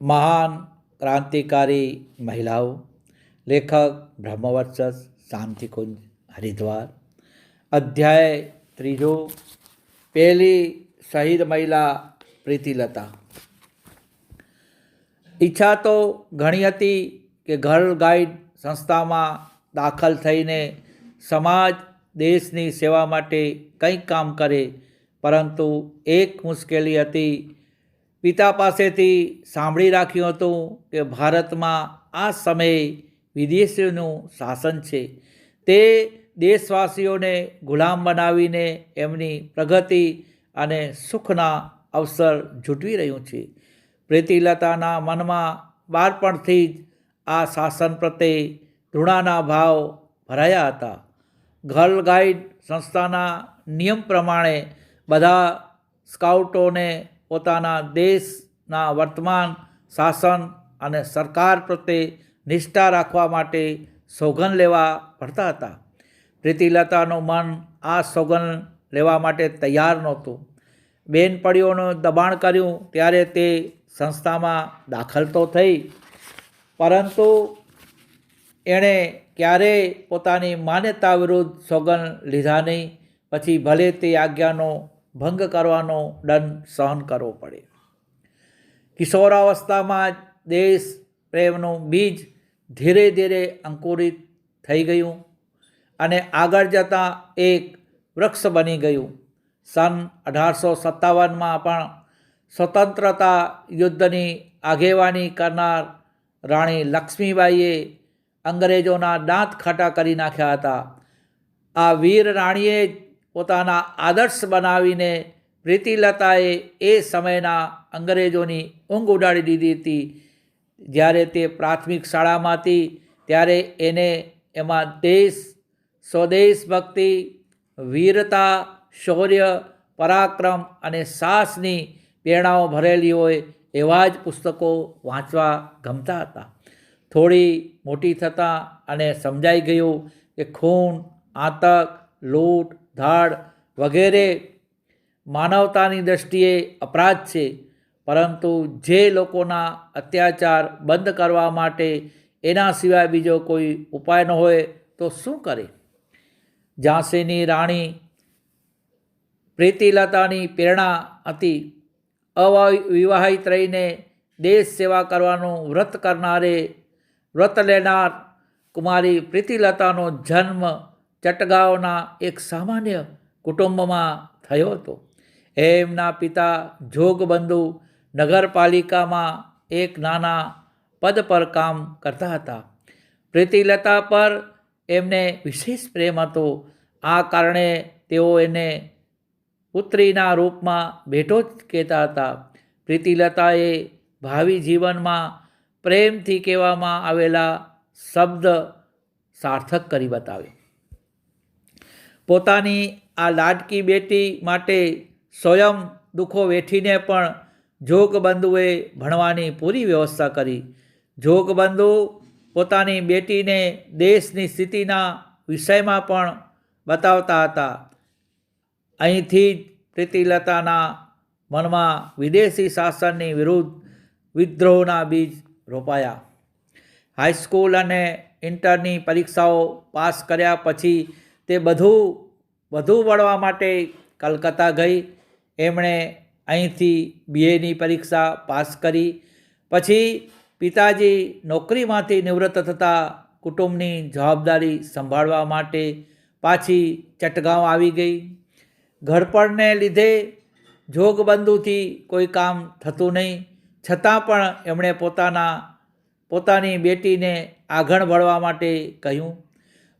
મહાન ક્રાંતિકારી મહિલાઓ લેખક બ્રહ્મવર્ચસ શાંતિકુંજ હરિદ્વાર અધ્યાય ત્રીજો પહેલી શહીદ મહિલા પ્રીતિલતા ઈચ્છા તો ઘણી હતી કે ગર્લ ગાઈડ સંસ્થામાં દાખલ થઈને સમાજ દેશની સેવા માટે કંઈક કામ કરે પરંતુ એક મુશ્કેલી હતી પિતા પાસેથી સાંભળી રાખ્યું હતું કે ભારતમાં આ સમયે વિદેશીઓનું શાસન છે. તે દેશવાસીઓને ગુલામ બનાવીને એમની પ્રગતિ અને સુખના અવસર જૂટવી રહ્યું છે. પ્રીતિલતાના મનમાં બાળપણથી જ આ શાસન પ્રત્યે ઋણાના ભાવ ભરાયા હતા. ગર્લ ગાઈડ સંસ્થાના નિયમ પ્રમાણે બધા સ્કાઉટોને પોતાના દેશના વર્તમાન શાસન અને સરકાર પ્રત્યે નિષ્ઠા રાખવા માટે સોગન લેવા પડતા હતા. પ્રીતિલતાનું મન આ સોગન લેવા માટે તૈયાર નહોતું. બેનપણીઓનું દબાણ કર્યું ત્યારે તે સંસ્થામાં દાખલ તો થઈ. પરંતુ એણે ક્યારેય પોતાની માન્યતા વિરુદ્ધ સોગન લીધા નહીં. પછી ભલે તે આજ્ઞાનો ભંગ કરવાનો દંડ સહન કરવો પડે. કિશોરાવસ્થામાં જ દેશ પ્રેમનું બીજ ધીરે ધીરે અંકુરિત થઈ ગયું અને આગળ જતાં એક વૃક્ષ બની ગયું. સન અઢારસો સત્તાવનમાં પણ સ્વતંત્રતા યુદ્ધની આગેવાની કરનાર રાણી લક્ષ્મીબાઈએ અંગ્રેજોના દાંત ખાટા કરી નાખ્યા હતા. આ વીર રાણીએ પોતાના આદર્શ બનાવીને પ્રીતિલતાએ એ સમયના અંગ્રેજોની ઊંઘ ઉડાડી દીધી હતી. જ્યારે તે પ્રાથમિક શાળામાં હતી ત્યારે એને એમાં દેશ, સ્વદેશ ભક્તિ, વીરતા, શૌર્ય, પરાક્રમ અને સાહસની પ્રેરણાઓ ભરેલી હોય એવા જ પુસ્તકો વાંચવા ગમતા હતા. થોડી મોટી થતાં અને સમજાઈ ગયું કે ખૂન, આતંક, લૂંટ ધાડ વગેરે માનવતાની દૃષ્ટિએ અપરાધ છે. પરંતુ જે લોકોના અત્યાચાર બંધ કરવા માટે એના સિવાય બીજો કોઈ ઉપાય ન હોય તો શું કરે? ઝાંસીની રાણી પ્રીતિલતાની પ્રેરણા હતી. અવિવાહિત રહીને દેશ સેવા કરવાનું વ્રત કરનારે વ્રત લેનાર કુમારી પ્રીતિલતાનો જન્મ ચટગાંવના એક સામાન્ય કુટુંબમાં થયો હતો. એમના પિતા જોગબંધુ નગરપાલિકામાં એક નાના પદ પર કામ કરતા હતા. પ્રીતિલતા પર એમને વિશેષ પ્રેમ હતો. આ કારણે તેઓ એને પુત્રીના રૂપમાં ભેટો જ કહેતા હતા. પ્રીતિલતાએ ભાવિ જીવનમાં પ્રેમથી કહેવામાં આવેલા શબ્દ સાર્થક કરી બતાવ્યો પોતાની આ લાડકી બેટી માટે સ્વયં દુઃખો વેઠીને પણ જોગબંધુએ ભણવાની પૂરી વ્યવસ્થા કરી. જોગબંધુ પોતાની બેટીને દેશની સ્થિતિના વિષયમાં પણ બતાવતા હતા. અહીંથી જ પ્રીતિલતાના મનમાં વિદેશી શાસનની વિરુદ્ધ વિદ્રોહના બીજ રોપાયા. હાઈસ્કૂલ અને ઇન્ટરની પરીક્ષાઓ પાસ કર્યા પછી તે બધું, વધુ વળવા માટે કલકત્તા ગઈ. એમણે અહીંથી બીએની પરીક્ષા પાસ કરી. પછી પિતાજી નોકરીમાંથી નિવૃત્ત થતાં કુટુંબની જવાબદારી સંભાળવા માટે પાછી ચટગાંવ આવી ગઈ. ઘરપણને લીધે જોગબંધુથી કોઈ કામ થતું નહીં. છતાં પણ એમણે પોતાના, પોતાની બેટીને આગળ વળવા માટે કહ્યું.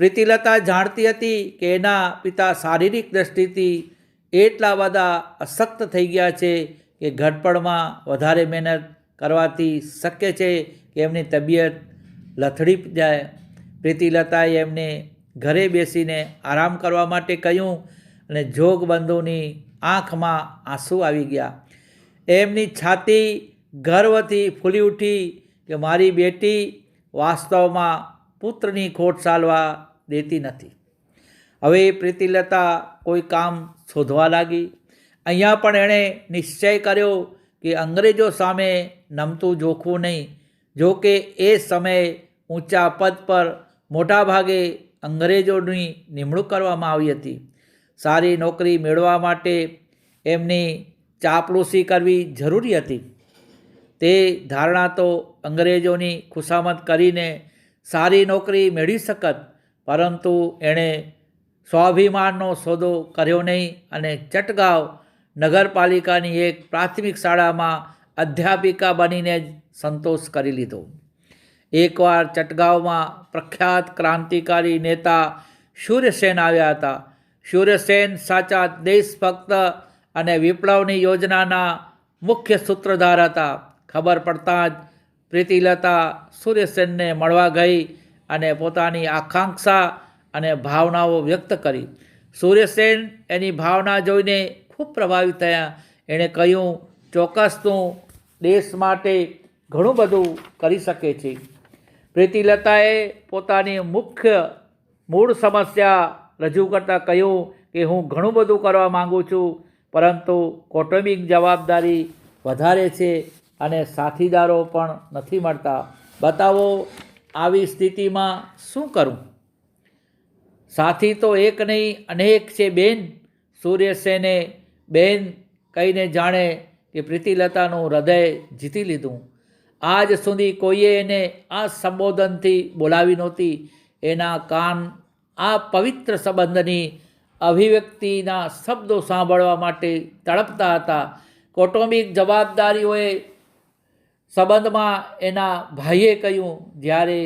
પ્રીતિલતા જાણતી હતી કે એના પિતા શારીરિક દ્રષ્ટિથી એટલા બધા અશક્ત થઈ ગયા છે કે ઘડપણમાં વધારે મહેનત કરવાથી શક્ય છે કે એમની તબિયત લથડી જાય. પ્રીતિલતાએ એમને ઘરે બેસીને આરામ કરવા માટે કહ્યું અને જોગબંધુની આંખમાં આંસુ આવી ગયા. એમની છાતી ગર્વથી ફૂલી ઉઠી કે મારી બેટી વાસ્તવમાં પુત્રની ખોટ ચાલવા દેતી નથી. હવે પ્રીતિલતા કોઈ કામ શોધવા લાગી. અહીંયા પણ એણે નિશ્ચય કર્યો કે અંગ્રેજો સામે નમતું જોખવું નહીં. જો કે એ સમયે ઊંચા પદ પર મોટાભાગે અંગ્રેજોની નિમણૂક કરવામાં આવી હતી. સારી નોકરી મેળવવા માટે એમની ચાપલૂસી કરવી જરૂરી હતી. તે ધારણા તો અંગ્રેજોની ખુશામત કરીને સારી નોકરી મેળવી શકત. પરંતુ એણે સ્વાભિમાનનો સોદો કર્યો નહીં અને ચટગાંવ નગરપાલિકાની એક પ્રાથમિક શાળામાં અધ્યાપિકા બનીને જ સંતોષ કરી લીધો. એકવાર ચટગાંવમાં પ્રખ્યાત ક્રાંતિકારી નેતા સૂર્યસેન આવ્યા હતા. સૂર્યસેન સાચા દેશભક્ત અને વિપ્લવની યોજનાના મુખ્ય સૂત્રધાર હતા. ખબર પડતાં જ પ્રીતિલતા સૂર્યસેનને મળવા ગઈ અને પોતાની આકાંક્ષા અને ભાવનાઓ વ્યક્ત કરી. સૂર્યસેન એની ભાવના જોઈને ખૂબ પ્રભાવિત થયા. એણે કહ્યું, ચોક્કસ તું દેશ માટે ઘણું બધું કરી શકે છે. પ્રીતિલતાએ પોતાની મુખ્ય મૂળ સમસ્યા રજૂ કરતાં કહ્યું કે, હું ઘણું બધું કરવા માગું છું, પરંતુ કૌટુંબિક જવાબદારી વધારે છે અને સાથીદારો પણ નથી મળતા. બતાવો આવી સ્થિતિમાં શું કરું? સાથી તો એક નહીં, અનેક છે બેન. સૂર્યસેને બેન કહીને જાણે કે પ્રીતિલતાનું હૃદય જીતી લીધું. આજ સુધી કોઈએ એને આ સંબોધનથી બોલાવી નહોતી. એના કાન, આ પવિત્ર સંબંધની અભિવ્યક્તિના શબ્દો સાંભળવા માટે તડપતા હતા. કૌટુંબિક જવાબદારીઓએ સંબંધમાં એના ભાઈએ કહ્યું, જ્યારે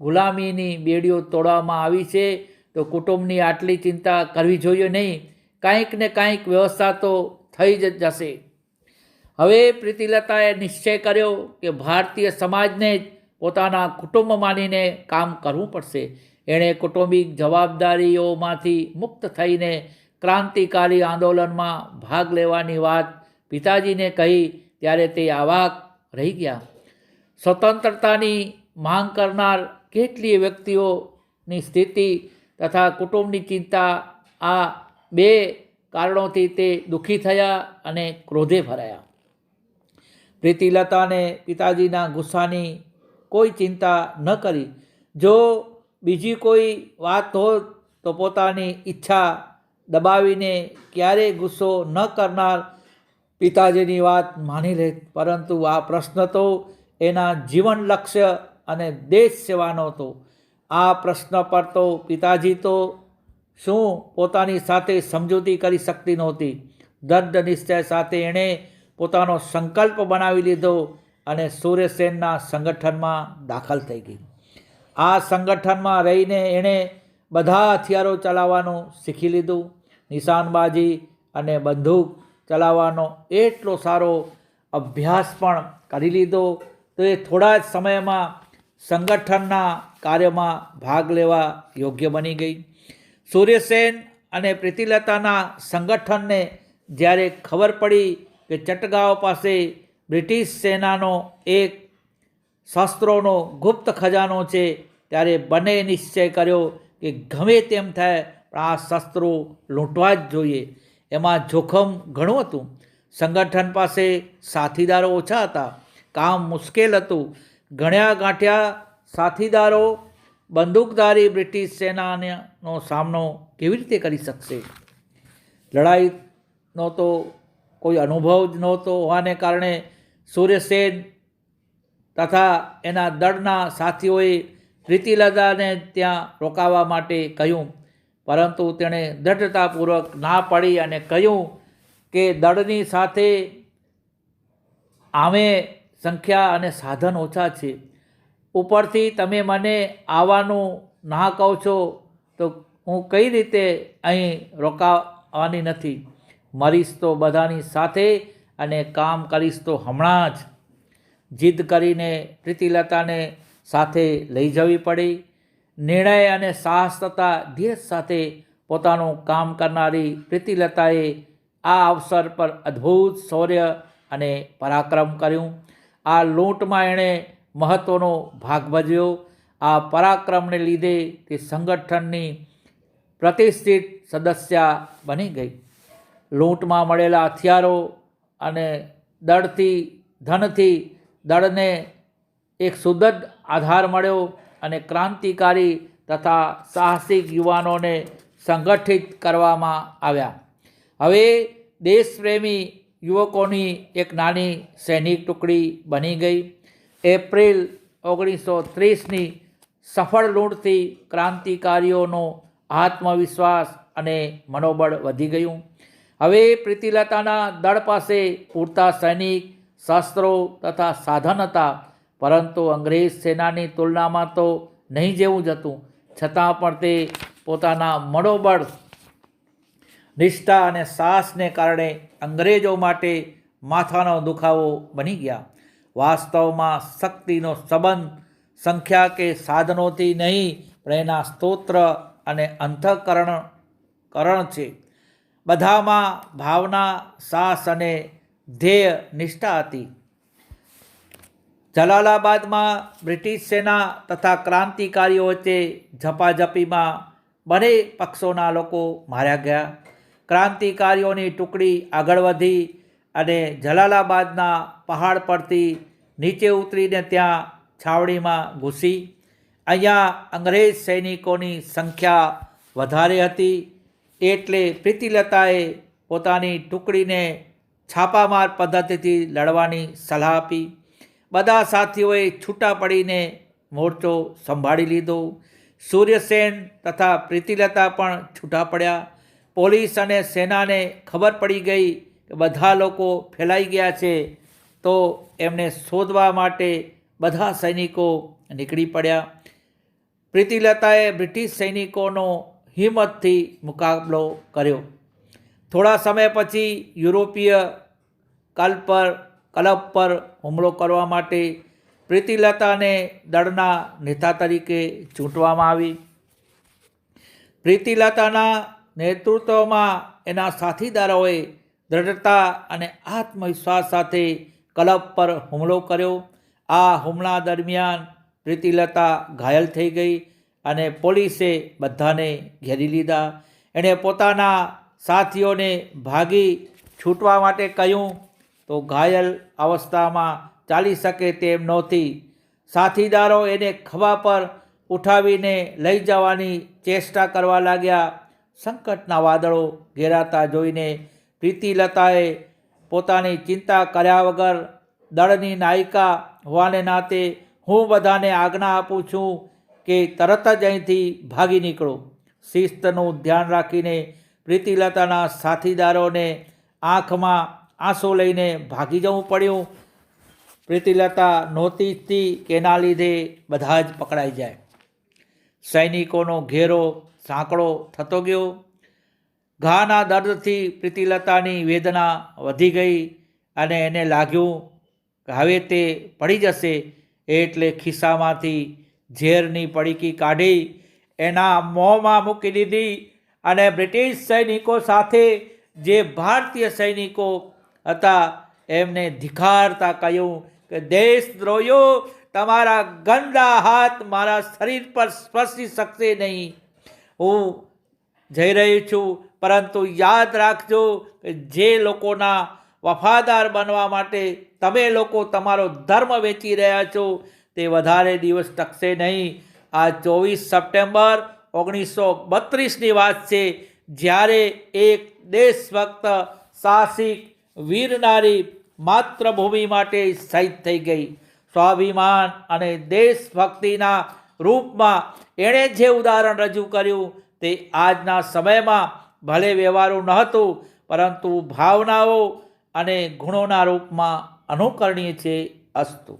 ગુલામીની બેડીઓ તોડવામાં આવી છે, તો કુટુંબની આટલી ચિંતા કરવી જોઈએ નહીં. કાંઈક ને કાંઈક વ્યવસ્થા તો થઈ જ જશે. હવે પ્રીતિલતાએ નિશ્ચય કર્યો કે ભારતીય સમાજને જ પોતાના કુટુંબ માનીને કામ કરવું પડશે. એણે કૌટુંબિક જવાબદારીઓમાંથી મુક્ત થઈને ક્રાંતિકારી આંદોલનમાં ભાગ લેવાની વાત પિતાજીને કહી, ત્યારે તે આવાક રહી ગયા. સ્વતંત્રતાની માંગ કરનાર કેટલીય વ્યક્તિઓની સ્થિતિ તથા કુટુંબની ચિંતા આ બે કારણોથી તે દુઃખી થયા અને ક્રોધે ભરાયા. પ્રીતિલતાને પિતાજીના ગુસ્સાની કોઈ ચિંતા ન કરી. જો બીજી કોઈ વાત હોત તો પોતાની ઈચ્છા દબાવીને ક્યારેય ગુસ્સો ન કરનાર પિતાજીની વાત માની લે, પરંતુ આ પ્રશ્ન તો એના જીવન લક્ષ્ય અને દેશ સેવાનો હતો. આ પ્રશ્ન પર તો પિતાજી તો શું પોતાની સાથે સમજૂતી કરી શકતી નહોતી. દર્દ નિશ્ચય સાથે એણે પોતાનો સંકલ્પ બનાવી લીધો અને સૂર્યસેનના સંગઠનમાં દાખલ થઈ ગઈ. આ સંગઠનમાં રહીને એણે બધા હથિયારો ચલાવવાનું શીખી લીધું. નિશાનબાજી અને બંદૂક ચલાવવાનો એટલો સારો અભ્યાસ પણ કરી લીધો. તો એ થોડા જ સમયમાં સંગઠનના કાર્યમાં ભાગ લેવા યોગ્ય બની ગઈ. સૂર્યસેન અને પ્રીતિલતાના સંગઠનને જ્યારે ખબર પડી કે ચટગાંવ પાસે બ્રિટિશ સેનાનો એક શસ્ત્રોનો ગુપ્ત ખજાનો છે, ત્યારે બંને નિશ્ચય કર્યો કે ગમે તેમ થાય પણ આ શસ્ત્રો લૂંટવા જ જોઈએ. એમાં જોખમ ઘણું હતું. સંગઠન પાસે સાથીદારો ઓછા હતા. કામ મુશ્કેલ હતું. ગણ્યા ગાંઠ્યા સાથીદારો બંદૂકધારી બ્રિટિશ સેનાનો સામનો કેવી રીતે કરી શકશે? લડાઈનો તો કોઈ અનુભવ જ નહોતો હોવાને કારણે સૂર્યસેન તથા એના દળના સાથીઓએ પ્રીતિલતાને ત્યાં રોકાવા માટે કહ્યું પરંતુ તેણે દ્રઢતાપૂર્વક ના પાડી અને કહ્યું કે દળની સાથે આમે સંખ્યા અને સાધન ઓછા છે. ઉપરથી તમે મને આવવાનું ના કહો છો, તો હું કઈ રીતે અહીં રોકાવાની નથી? મરીશ તો બધાની સાથે અને કામ કરીશ તો હમણાં જ. જીદ કરીને પ્રીતિલતાને સાથે લઈ જવી પડી. નિર્ણય અને સાહસ તથા ધીરજ સાથે પોતાનું કામ કરનારી પ્રીતિલતાએ આ અવસર પર અદ્ભુત શૌર્ય અને પરાક્રમ કર્યું. આ લૂંટમાં એણે મહત્ત્વનો ભાગ ભજવ્યો. આ પરાક્રમને લીધે તે સંગઠનની પ્રતિષ્ઠિત સદસ્યા બની ગઈ. લૂંટમાં મળેલા હથિયારો અને દળથી, ધનથી દળને એક સુદૃઢ આધાર મળ્યો. અને ક્રાંતિકારી તથા સાહસિક યુવાનોને સંગઠિત કરવામાં આવ્યા. હવે દેશપ્રેમી યુવકોની એક નાની સૈનિક ટુકડી બની ગઈ. એપ્રિલ ઓગણીસો ત્રીસની સફળ લૂંટથી ક્રાંતિકારીઓનો આત્મવિશ્વાસ અને મનોબળ વધી ગયું. હવે પ્રીતિલતાના દળ પાસે પૂરતા સૈનિક, શસ્ત્રો તથા સાધન હતા. પરંતુ અંગ્રેજ સેનાની તુલનામાં તો નહીં જેવું જ હતું. છતાં પણ તે પોતાના મનોબળ, નિષ્ઠા અને સાહસને કારણે અંગ્રેજો માટે માથાનો દુખાવો બની ગયા. વાસ્તવમાં શક્તિનો સંબંધ, સંખ્યા કે સાધનોથી નહીં, પણ એના સ્તોત્ર અને અંતઃકરણ, કરણ છે. બધામાં ભાવના, સાહસ અને ધ્યેય, નિષ્ઠા હતી. જલાલાબાદમાં બ્રિટિશ સેના તથા ક્રાંતિકારીઓ વચ્ચે ઝપાઝપીમાં બંને પક્ષોના લોકો માર્યા ગયા. ક્રાંતિકારીઓની ટુકડી આગળ વધી અને જલાલાબાદના પહાડ પરથી નીચે ઉતરીને ત્યાં છાવણીમાં ઘૂસી. અહીંયા અંગ્રેજ સૈનિકોની સંખ્યા વધારે હતી એટલે પ્રીતિલતાએ પોતાની ટુકડીને છાપામાર પદ્ધતિથી લડવાની સલાહ આપી. બધા સાથીઓએ છૂટા પડીને મોરચો સંભાળી લીધો. સૂર્યસેન તથા પ્રીતિલતા પણ છૂટા પડ્યા. પોલીસ અને સેનાને ખબર પડી ગઈ કે બધા લોકો ફેલાઈ ગયા છે, તો એમને શોધવા માટે બધા સૈનિકો નીકળી પડ્યા. પ્રીતિલતાએ બ્રિટિશ સૈનિકોનો હિંમતથી મુકાબલો કર્યો. થોડા સમય પછી યુરોપીય કાલ પર કલબ પર હુમલો કરવા માટે પ્રીતિલતાને દળના નેતા તરીકે ચૂંટવામાં આવી. પ્રીતિલતાના નેતૃત્વમાં એના સાથીદારોએ દૃઢતા અને આત્મવિશ્વાસ સાથે ક્લબ પર હુમલો કર્યો. આ હુમલા દરમિયાન પ્રીતિલતા ઘાયલ થઈ ગઈ અને પોલીસે બધાને ઘેરી લીધા. એણે પોતાના સાથીઓને ભાગી છૂટવા માટે કહ્યું તો ઘાયલ અવસ્થામાં ચાલી શકે તેમ નહોતી. સાથીદારો એને ખભા પર ઉઠાવીને લઈ જવાની ચેષ્ટા કરવા લાગ્યા. સંકટના વાદળો ઘેરાતા જોઈને પ્રીતિલતાએ પોતાની ચિંતા કર્યા વગર દળની નાયિકા હોવાને નાતે હું બધાને આજ્ઞા આપું છું કે તરત જ અહીંથી ભાગી નીકળો. શિસ્તનું ધ્યાન રાખીને પ્રીતિલતાના સાથીદારોને આંખમાં આંસુ લઈને ભાગી જવું પડ્યું. પ્રીતિલતા નહોતી કે એના લીધે બધા જ પકડાઈ જાય. સૈનિકોનો ઘેરો સાંકડો થતો ગયો. ઘાના દર્દથી પ્રીતિલતાની વેદના વધી ગઈ અને એને લાગ્યું કે હવે તે પડી જશે એટલે ખિસ્સામાંથી ઝેરની પડીકી કાઢી એના મોંમાં મૂકી દીધી અને બ્રિટિશ સૈનિકો સાથે જે ભારતીય સૈનિકો હતા. એમને ધિખારતા કહ્યું કે દેશદ્રોહીઓ તમારા ગંદા હાથ મારા શરીર પર સ્પર્શી શકશે નહીં. હું જઈ રહી છું, પરંતુ યાદ રાખજો કે જે લોકોના વફાદાર બનવા માટે તમે લોકો તમારો ધર્મ વેચી રહ્યા છો, તે વધારે દિવસ ટકશે નહીં. આ ચોવીસ સપ્ટેમ્બર ઓગણીસો બત્રીસની વાત છે, જ્યારે એક દેશભક્ત સાહસિક વીર નારી માતૃભૂમિ માટે શહીદ થઈ ગઈ. સ્વાભિમાન અને દેશભક્તિના રૂપમાં એણે જે ઉદાહરણ રજૂ કર્યું તે આજના સમયમાં ભલે વ્યવહારું નહોતું પરંતુ ભાવનાઓ અને ગુણોના રૂપમાં અનુકરણીય છે અસ્તુ.